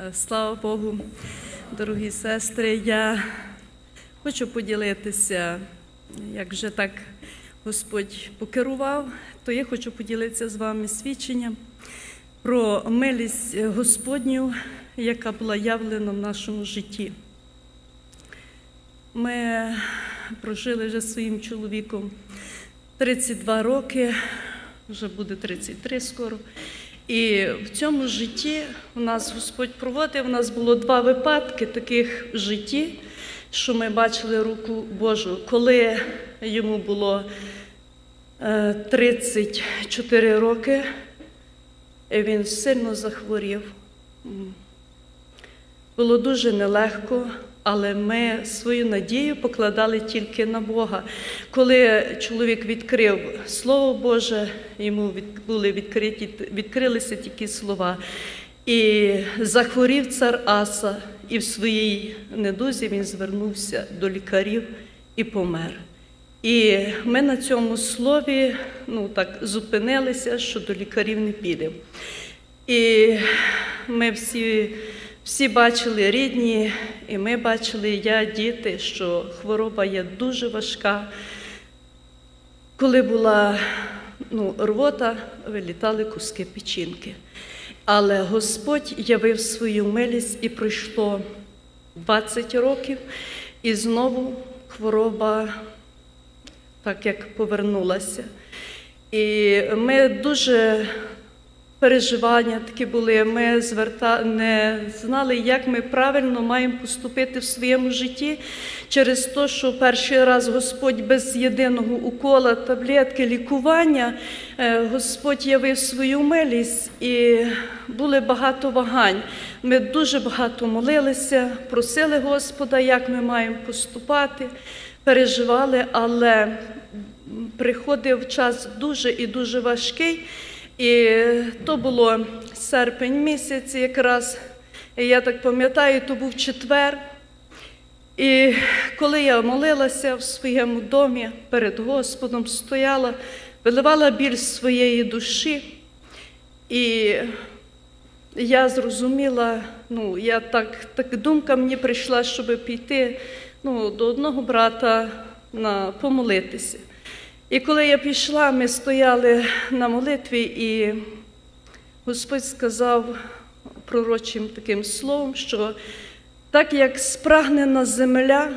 Е, Слава Богу, дорогі сестри. Я хочу поділитися, як вже так Господь покерував, то я хочу поділитися з вами свідченням про милість Господню, яка була явлена в нашому житті. Ми прожили вже своїм чоловіком 32 роки, вже буде 33 скоро. І в цьому житті у нас Господь проводив, у нас було два випадки таких в житті, що ми бачили руку Божу. Коли йому було е, 34 роки, він сильно захворів. Було дуже нелегко, але ми свою надію покладали тільки на Бога. Коли чоловік відкрив Слово Боже, йому були відкриті, відкрилися такі слова. І захворів цар Аса, і в своїй недузі він звернувся до лікарів і помер. І ми на цьому слові ну, так, зупинилися, що до лікарів не підемо. І ми всі, всі бачили рідні, і ми бачили, я, діти, що хвороба є дуже важка. Коли була ну, рвота, вилітали куски печінки. Але Господь явив свою милість і пройшло 20 років, і знову хвороба так як повернулася. І ми дуже переживання такі були. Ми зверта... не знали, як ми правильно маємо поступити в своєму житті через те, що перший раз Господь без єдиного укола, таблетки, лікування, е, Господь явив свою милість і були багато вагань. Ми дуже багато молилися, просили Господа, як ми маємо поступати, переживали, але приходив час дуже і дуже важкий. І то було серпень місяць якраз. І я так пам'ятаю, то був четвер. І коли я молилася в своєму домі перед Господом, стояла, виливала біль своєї душі, і я зрозуміла, ну, я так, так думка мені прийшла, щоб піти ну, до одного брата на помолитися. І коли я пішла, ми стояли на молитві, і Господь сказав пророчим таким словом, що так як спрагнена земля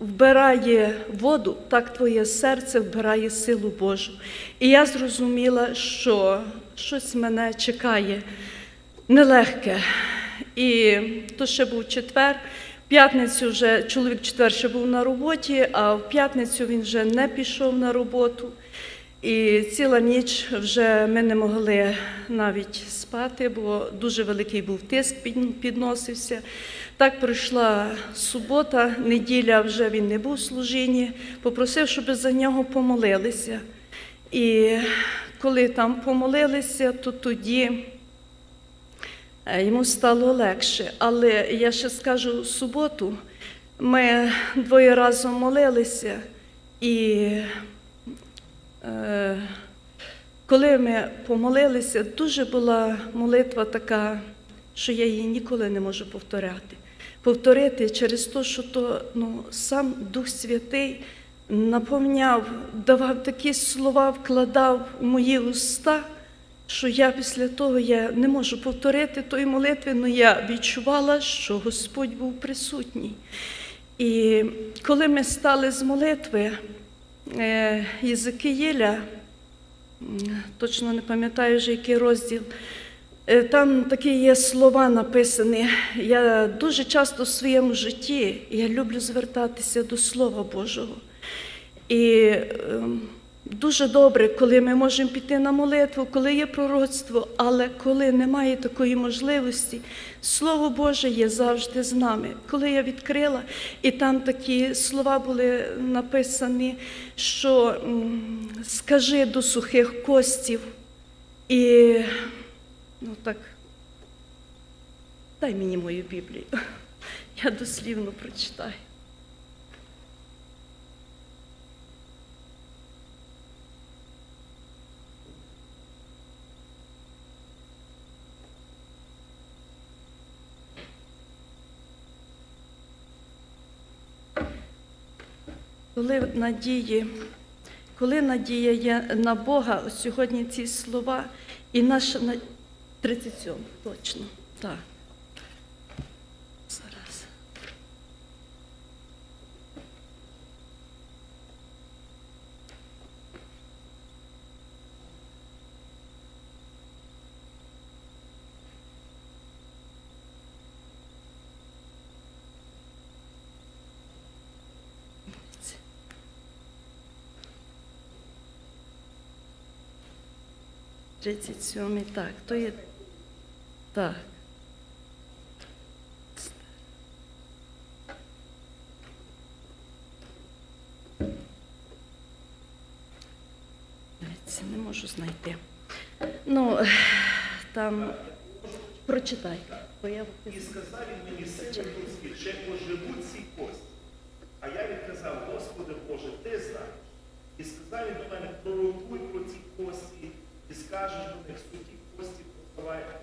вбирає воду, так твоє серце вбирає силу Божу. І я зрозуміла, що щось мене чекає нелегке. І то ще був четвер. П'ятницю вже чоловік четвер ще був на роботі, а в п'ятницю він вже не пішов на роботу. І ціла ніч вже ми не могли навіть спати, бо дуже великий був тиск підносився. Так пройшла субота, неділя вже він не був в служінні, попросив, щоб за нього помолилися. І коли там помолилися, то тоді Йому стало легше. Але я ще скажу суботу, ми двоє разом молилися, і е, коли ми помолилися, дуже була молитва така, що я її ніколи не можу повторяти. Повторити через те, що то ну, сам Дух Святий наповняв, давав такі слова, вкладав у мої уста що я після того я не можу повторити тої молитви, але я відчувала, що Господь був присутній. І коли ми стали з молитви е, Єзекиїля, точно не пам'ятаю вже який розділ, е, там такі є слова написані. Я дуже часто в своєму житті я люблю звертатися до Слова Божого. І ем, дуже добре, коли ми можемо піти на молитву, коли є пророцтво, але коли немає такої можливості, Слово Боже є завжди з нами. Коли я відкрила, і там такі слова були написані, що скажи до сухих костів, і ну так, дай мені мою Біблію. Я дослівно прочитаю. Коли надії, коли надія є на Бога, ось сьогодні ці слова, і наша на- 37, точно, так. 37-й, так, то є. Так. Це Не можу знайти. Ну, там прочитай. Бо я... І сказав він мені сили людські, ще поживуть ці кості. А я відказав, Господи Боже, ти знаєш. І сказав він до мене, пророкуй про ці кості і скажеш до них, що ті кості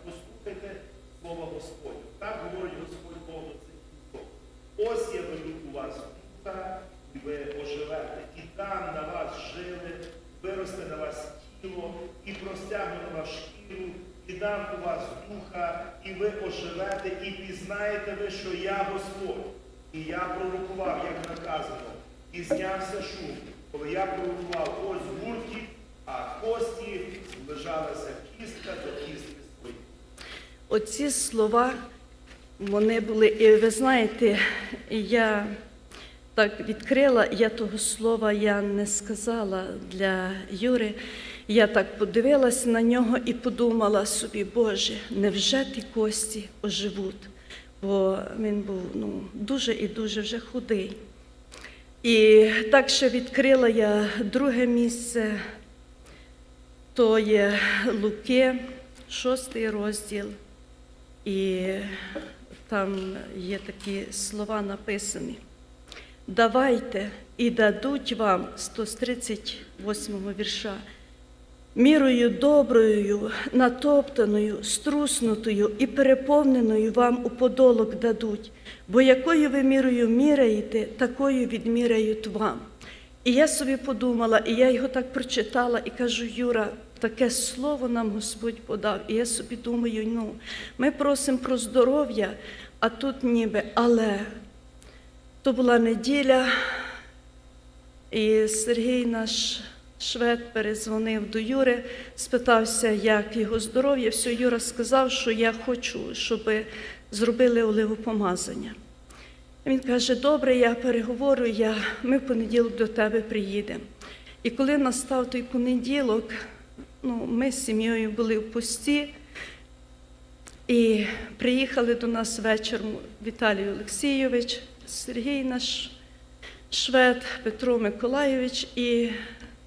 послухайте слова Господня. Так говорить Господь Бог до цих кісток. Ось я веду у вас духа, і ви оживете, і дам на вас жили, виросте на вас тіло, і простягну на вас шкіру, і дам у вас духа, і ви оживете, і пізнаєте ви, що я Господь. І я пророкував, як наказано, і знявся шум, коли я пророкував, ось гуркіт, зближалася кістка до кістки своєї. Оці слова, вони були, і ви знаєте, я так відкрила, я того слова я не сказала для Юри. Я так подивилась на нього і подумала собі, Боже, невже ті кості оживуть? Бо він був ну, дуже і дуже вже худий. І так ще відкрила я друге місце, то є Луки, шостий розділ. І там є такі слова написані. Давайте і дадуть вам 138 вірша. Мірою доброю, натоптаною, струснутою і переповненою вам у подолок дадуть, бо якою ви мірою міряєте, такою відміряють вам. І я собі подумала, і я його так прочитала і кажу, Юра, таке слово нам Господь подав. І я собі думаю, ну, ми просимо про здоров'я, а тут ніби, але то була неділя, і Сергій наш швед перезвонив до Юри, спитався, як його здоров'я. Все, Юра сказав, що я хочу, щоб зробили оливопомазання. Він каже, добре, я переговорю, я, ми в понеділок до тебе приїдемо. І коли настав той понеділок, ну, ми з сім'єю були в пості, і приїхали до нас вечором Віталій Олексійович, Сергій наш швед, Петро Миколайович і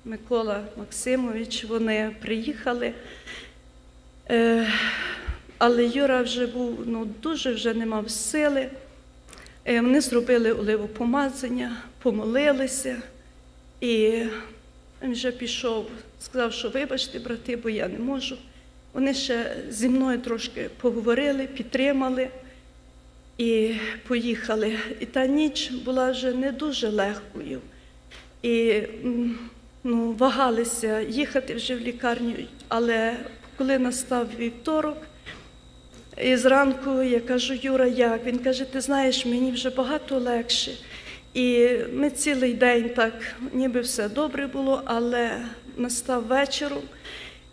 Микола Максимович. Вони приїхали. Е, але Юра вже був ну, дуже вже не мав сили. Е, Вони зробили оливопомазання, помолилися, і він вже пішов, сказав, що вибачте, брати, бо я не можу. Вони ще зі мною трошки поговорили, підтримали і поїхали. І та ніч була вже не дуже легкою. І ну, вагалися їхати вже в лікарню, але коли настав вівторок, і зранку я кажу, Юра, як? Він каже, ти знаєш, мені вже багато легше. І ми цілий день так, ніби все добре було, але настав вечором.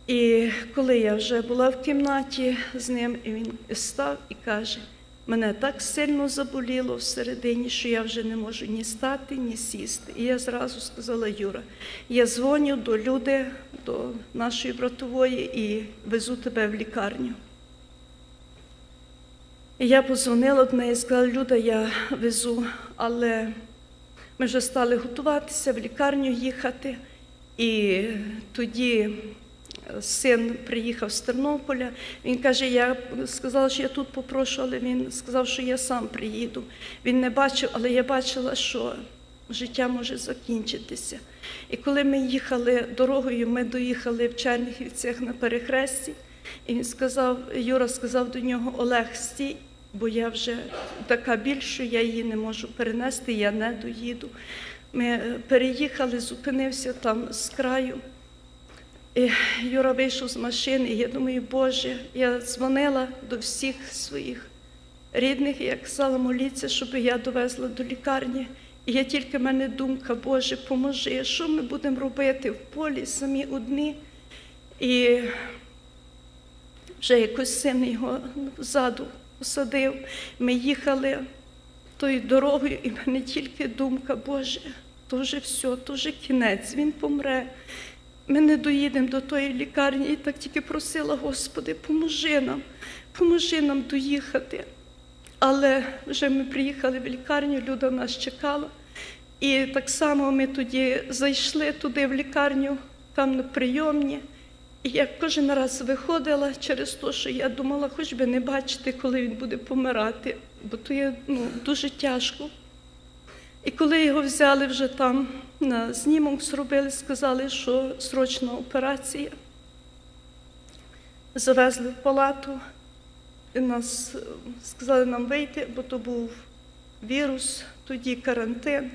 І коли я вже була в кімнаті з ним, і він став і каже, мене так сильно заболіло всередині, що я вже не можу ні стати, ні сісти. І я зразу сказала, Юра, я дзвоню до люди, до нашої братової і везу тебе в лікарню. Я позвонила до неї і сказала, Люда, я везу, але ми вже стали готуватися в лікарню їхати. І тоді син приїхав з Тернополя. Він каже, я сказала, що я тут попрошу, але він сказав, що я сам приїду. Він не бачив, але я бачила, що життя може закінчитися. І коли ми їхали дорогою, ми доїхали в Черніхівцях на перехресті, і він сказав, Юра сказав до нього, Олег, стій, бо я вже така біль, що я її не можу перенести, я не доїду. Ми е, переїхали, зупинився там з краю. І Юра вийшов з машини, і я думаю, Боже, я дзвонила до всіх своїх рідних, і я казала, моліться, щоб я довезла до лікарні. І я тільки в мене думка, Боже, поможи, що ми будемо робити в полі самі одні. І вже якось син його ззаду посадив. Ми їхали тою дорогою, і в мене тільки думка, Боже, то вже все, то вже кінець, він помре. Ми не доїдемо до тої лікарні. І так тільки просила, Господи, поможи нам, поможи нам доїхати. Але вже ми приїхали в лікарню, Люда нас чекала. І так само ми тоді зайшли туди в лікарню, там на прийомні. Я кожен раз виходила через те, що я думала, хоч би не бачити, коли він буде помирати, бо то є ну, дуже тяжко. І коли його взяли вже там на знімок зробили, сказали, що срочна операція. Завезли в палату, і нас сказали нам вийти, бо то був вірус, тоді карантин.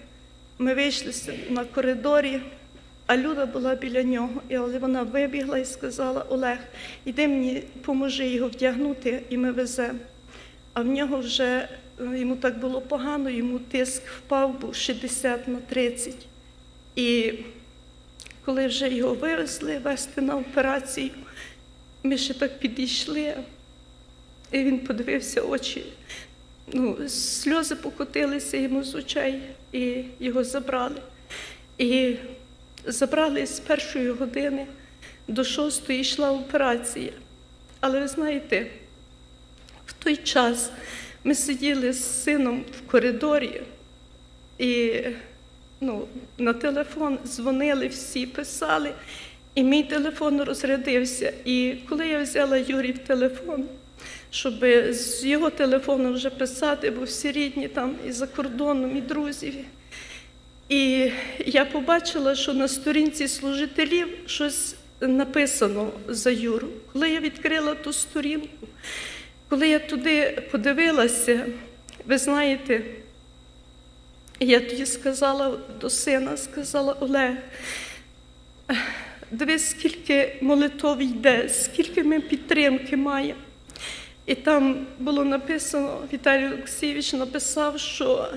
Ми вийшли на коридорі, а Люда була біля нього, але вона вибігла і сказала: Олег, іди мені, поможи його вдягнути, і ми веземо. А в нього вже е, йому так було погано, йому тиск впав, був 60 на 30. І коли вже його вивезли вести на операцію, ми ще так підійшли, і він подивився очі. Ну, сльози покотилися йому з очей, і його забрали. І забрали з першої години до шостої йшла операція. Але ви знаєте, в той час ми сиділи з сином в коридорі і ну, на телефон дзвонили всі, писали, і мій телефон розрядився. І коли я взяла Юрій телефон, щоб з його телефону вже писати, бо всі рідні там і за кордоном, і друзі. І я побачила, що на сторінці служителів щось написано за Юру. Коли я відкрила ту сторінку, коли я туди подивилася, ви знаєте, я тоді сказала до сина, сказала Олег, дивись, скільки молитов йде, скільки ми підтримки маємо. І там було написано, Віталій Олексійович написав, що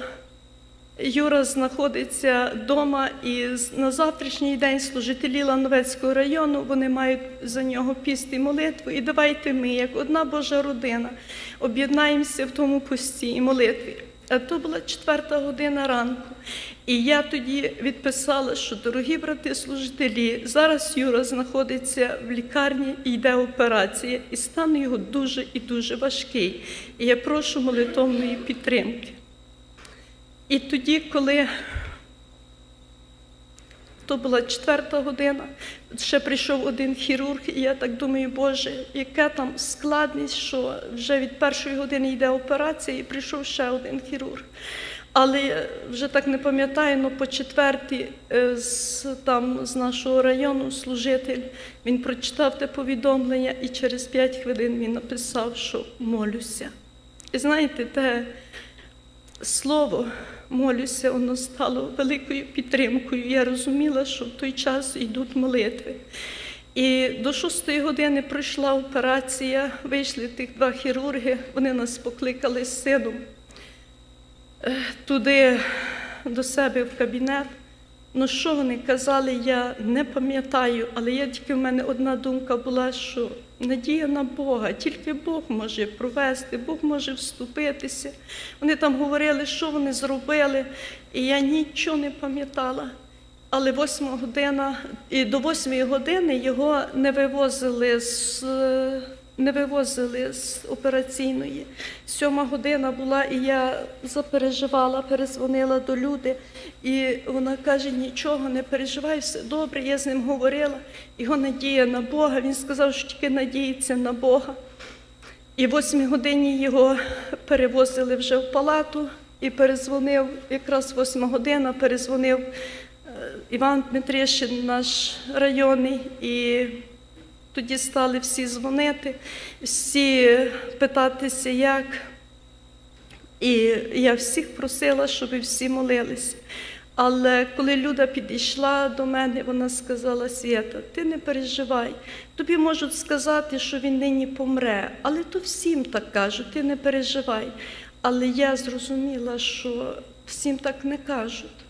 Юра знаходиться вдома і на завтрашній день служителі Лановецького району вони мають за нього піст і молитву. І давайте ми, як одна Божа родина, об'єднаємося в тому пості і молитві. А то була четверта година ранку. І я тоді відписала, що дорогі брати служителі, зараз Юра знаходиться в лікарні і йде операція, і стан його дуже і дуже важкий. І я прошу молитовної підтримки. І тоді, коли то була четверта година, ще прийшов один хірург, і я так думаю, Боже, яка там складність, що вже від першої години йде операція, і прийшов ще один хірург. Але вже так не пам'ятаю, але по четвертій е, з, там, з нашого району служитель, він прочитав те повідомлення, і через п'ять хвилин він написав, що молюся. І знаєте, те слово молюся, воно стало великою підтримкою. Я розуміла, що в той час йдуть молитви. І до шостої години пройшла операція, вийшли тих два хірурги, вони нас покликали з сином е, туди до себе в кабінет. Ну, що вони казали, я не пам'ятаю, але я тільки в мене одна думка була, що надія на Бога, тільки Бог може провести, Бог може вступитися. Вони там говорили, що вони зробили, і я нічого не пам'ятала. Але восьма година, і до восьмої години його не вивозили з не вивозили з операційної. Сьома година була, і я запереживала, перезвонила до люди, і вона каже: нічого, не переживай, все добре. Я з ним говорила. Його надія на Бога. Він сказав, що тільки надіється на Бога. І в восьмій годині його перевозили вже в палату і перезвонив, якраз восьма година, перезвонив е, Іван Дмитришин, наш районний, і тоді стали всі дзвонити, всі питатися, як. І я всіх просила, щоб всі молилися. Але коли Люда підійшла до мене, вона сказала: Свята, ти не переживай. Тобі можуть сказати, що він нині помре, але то всім так кажуть, ти не переживай. Але я зрозуміла, що всім так не кажуть.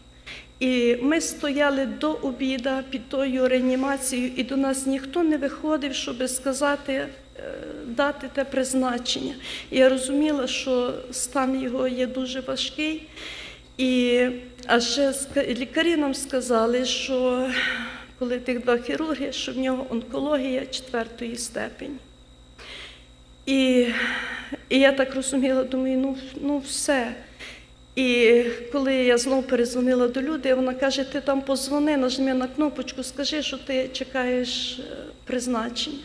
І ми стояли до обіда під тою реанімацією, і до нас ніхто не виходив, щоб сказати, е, дати те призначення. І я розуміла, що стан його є дуже важкий. І а ще лікарі нам сказали, що коли тих два хірурги, що в нього онкологія четвертої степені. І, і я так розуміла, думаю, ну, ну все. І коли я знову перезвонила до люди, вона каже: ти там позвони, нажми на кнопочку, скажи, що ти чекаєш е, призначення.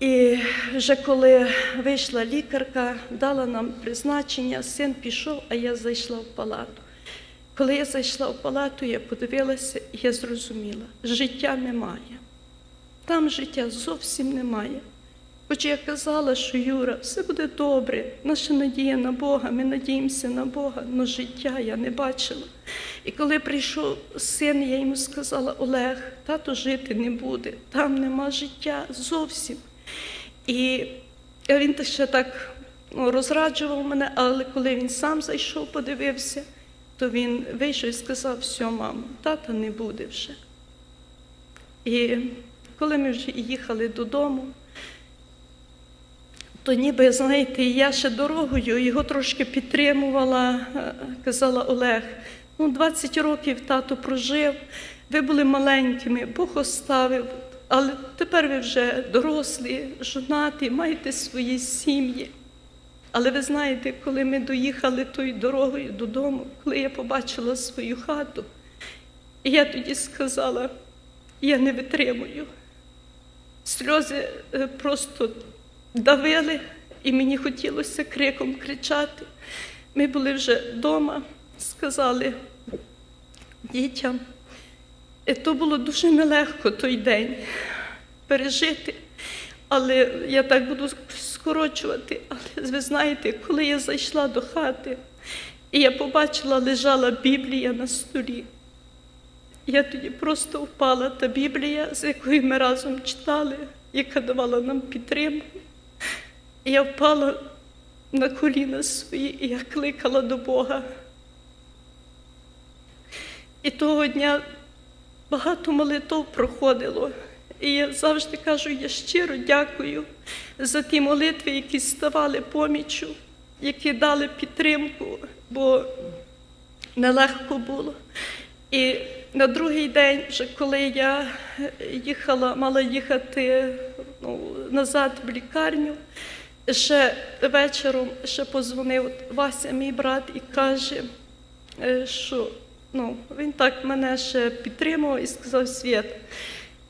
І вже коли вийшла лікарка, дала нам призначення, син пішов, а я зайшла в палату. Коли я зайшла в палату, я подивилася і я зрозуміла, життя немає. Там життя зовсім немає. Хоч я казала, що Юра, все буде добре, наша надія на Бога, ми надіємося на Бога, але життя я не бачила. І коли прийшов син, я йому сказала, Олег, тато жити не буде, там нема життя зовсім. І він ще так ну, розраджував мене, але коли він сам зайшов, подивився, то він вийшов і сказав, все, мамо, тата не буде вже. І коли ми вже їхали додому, то ніби, знаєте, я ще дорогою його трошки підтримувала, е, казала Олег, ну 20 років тато прожив, ви були маленькими, Бог оставив, але тепер ви вже дорослі, жонаті, маєте свої сім'ї. Але ви знаєте, коли ми доїхали тою дорогою додому, коли я побачила свою хату, я тоді сказала, я не витримую. Сльози е, просто давили, і мені хотілося криком кричати. Ми були вже вдома, сказали дітям. І то було дуже нелегко той день пережити. Але я так буду скорочувати. Але ви знаєте, коли я зайшла до хати, і я побачила, лежала Біблія на столі. Я тоді просто впала та Біблія, з якою ми разом читали, яка давала нам підтримку. Я впала на коліна свої, і я кликала до Бога. І того дня багато молитв проходило. І я завжди кажу, я щиро дякую за ті молитви, які ставали поміччю, які дали підтримку, бо нелегко було. І на другий день, вже коли я їхала, мала їхати ну, назад в лікарню, ще вечором ще позвонив Вася, мій брат, і каже, е, що ну, він так мене ще підтримував і сказав Світ,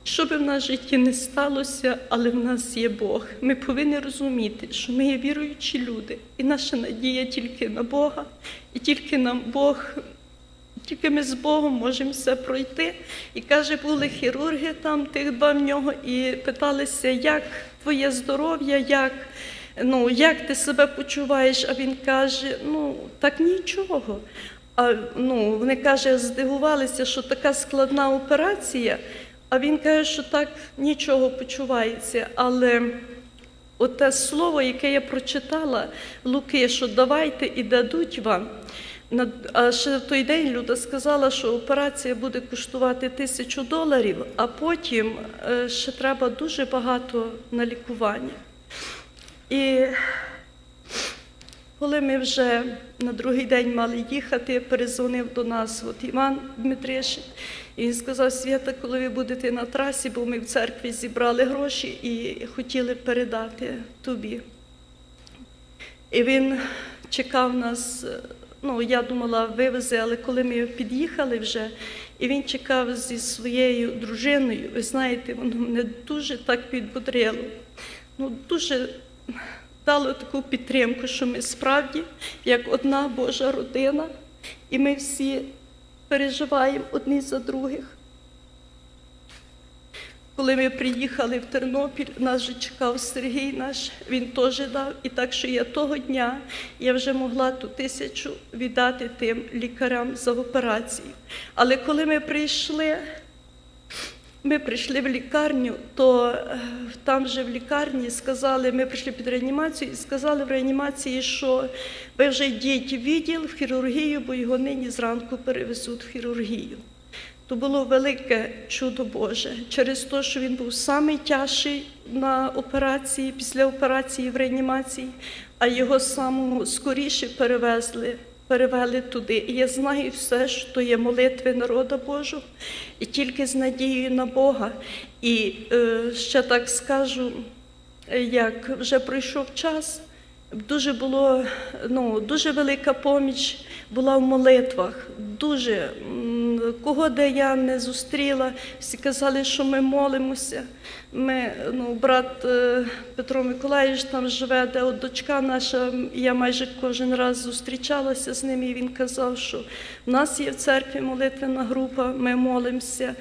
що би в нас в житті не сталося, але в нас є Бог. Ми повинні розуміти, що ми є віруючі люди, і наша надія тільки на Бога, і тільки нам Бог тільки ми з Богом можемо все пройти. І каже, були хірурги там, тих два в нього, і питалися, як твоє здоров'я, як, ну, як ти себе почуваєш. А він каже, ну так нічого. А ну, вони каже, здивувалися, що така складна операція. А він каже, що так нічого почувається. Але оте слово, яке я прочитала, Луки, що давайте і дадуть вам. А ще в той день Люда сказала, що операція буде коштувати тисячу доларів, а потім е, ще треба дуже багато на лікування. І коли ми вже на другий день мали їхати, перезвонив до нас от Іван Дмитришин, і він сказав, Свята, коли ви будете на трасі, бо ми в церкві зібрали гроші і хотіли передати тобі. І він чекав нас, ну я думала, вивезе, але коли ми під'їхали вже, і він чекав зі своєю дружиною, ви знаєте, воно мене дуже так підбодрило. Ну, дуже дало таку підтримку, що ми справді як одна Божа родина, і ми всі переживаємо одні за других. Коли ми приїхали в Тернопіль, нас вже чекав Сергій наш, він теж дав. І так, що я того дня я вже могла ту тисячу віддати тим лікарям за операцію. Але коли ми прийшли, ми прийшли в лікарню, то е, там же в лікарні сказали, ми прийшли під реанімацію і сказали в реанімації, що ви вже йдіть в відділ в хірургію, бо його нині зранку перевезуть в хірургію. То було велике чудо Боже через те, що він був самий тяжчий на операції, після операції в реанімації, а його самого скоріше перевезли, перевели туди. І я знаю все, що є молитви народу Божого, і тільки з надією на Бога. І е, ще так скажу, як вже пройшов час, дуже було ну, дуже велика поміч була в молитвах. Дуже кого де я не зустріла, всі казали, що ми молимося. Ми, ну, брат е, Петро Миколаївич там живе, де от дочка наша, я майже кожен раз зустрічалася з ним, і він казав, що в нас є в церкві молитвена група, ми молимося.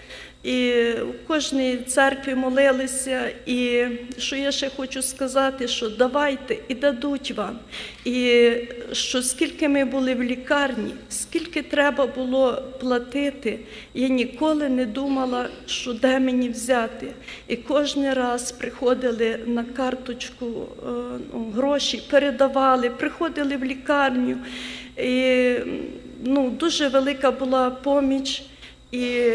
І в кожній церкві молилися. І що я ще хочу сказати, що давайте і дадуть вам. І що скільки ми були в лікарні, скільки треба було платити, я ніколи не думала, що де мені взяти. І кожен раз приходили на карточку е, ну, гроші, передавали, приходили в лікарню. І ну, дуже велика була поміч. І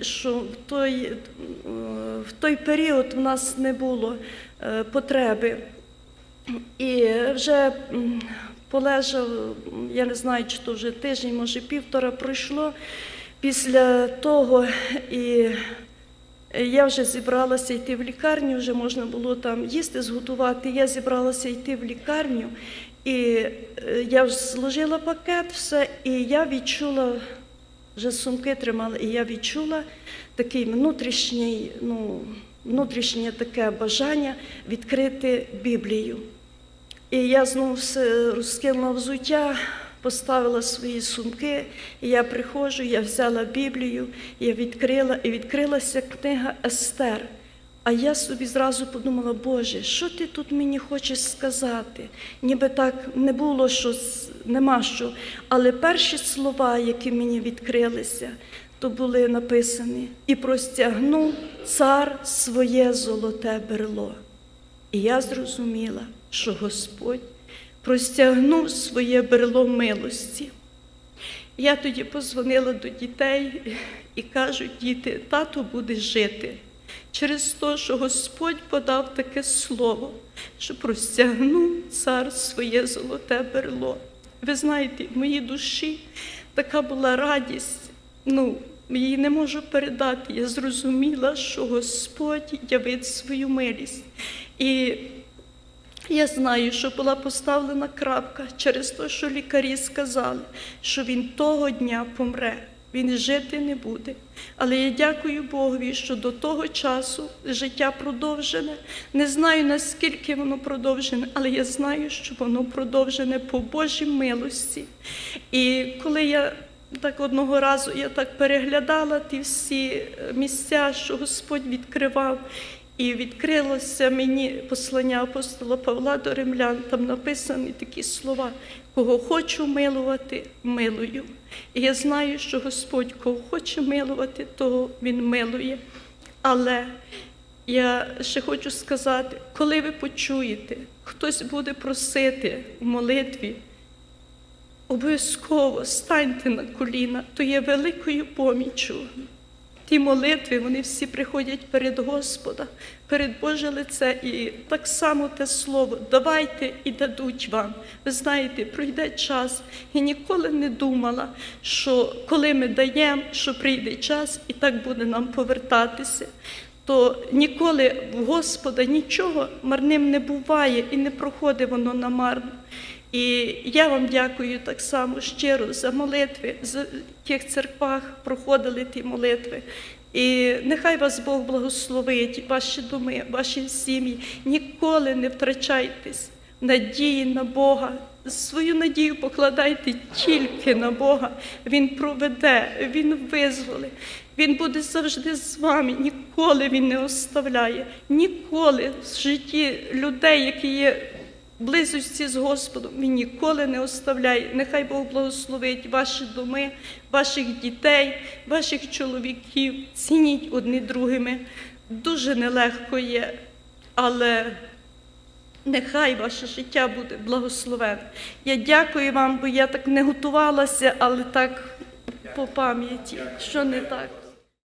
що в той, е, в той період в нас не було е, потреби. І вже полежав, я не знаю, чи то вже тиждень, може півтора пройшло після того, і я вже зібралася йти в лікарню, вже можна було там їсти, зготувати. Я зібралася йти в лікарню, і е, я зложила пакет, все, і я відчула вже сумки тримала, і я відчула такий внутрішній, ну, внутрішнє таке бажання відкрити Біблію. І я знову все розкинула взуття, поставила свої сумки, і я приходжу, я взяла Біблію, я відкрила, і відкрилася книга Естер. А я собі зразу подумала, Боже, що ти тут мені хочеш сказати? Ніби так не було щось, нема що. Але перші слова, які мені відкрилися, то були написані і простягнув цар своє золоте берло. І я зрозуміла, що Господь простягнув своє берло милості. Я тоді позвонила до дітей і кажу, діти, тато буде жити через те, що Господь подав таке слово, що простягнув цар своє золоте берло. Ви знаєте, в моїй душі така була радість, ну, її не можу передати. Я зрозуміла, що Господь явить свою милість. І я знаю, що була поставлена крапка через те, що лікарі сказали, що він того дня помре. Він жити не буде. Але я дякую Богові, що до того часу життя продовжене. Не знаю, наскільки воно продовжене, але я знаю, що воно продовжене по Божій милості. І коли я так одного разу я так переглядала ті всі місця, що Господь відкривав, і відкрилося мені послання апостола Павла до римлян. Там написані такі слова: кого хочу милувати, милую. І я знаю, що Господь кого хоче милувати, того Він милує. Але я ще хочу сказати, коли ви почуєте, хтось буде просити в молитві, обов'язково станьте на коліна, то є великою поміччю. Ті молитви, вони всі приходять перед Господа, перед Боже лице. І так само те слово давайте і дадуть вам. Ви знаєте, пройде час. Я ніколи не думала, що коли ми даємо, що прийде час і так буде нам повертатися. То ніколи в Господа нічого марним не буває і не проходить воно намарно. І я вам дякую так само щиро за молитви, за тих церквах проходили ті молитви. І нехай вас Бог благословить, ваші доми, ваші сім'ї. Ніколи не втрачайтесь. надії на Бога. Свою надію покладайте тільки на Бога. Він проведе, Він визволить. Він буде завжди з вами. Ніколи Він не оставляє. Ніколи в житті людей, які є близості з Господом, Він ніколи не оставляє. Нехай Бог благословить ваші доми, ваших дітей, ваших чоловіків. Цініть одні другими. Дуже нелегко є, але Нехай ваше життя буде благословене. Я дякую вам, бо я так не готувалася, але так по пам'яті, що не так.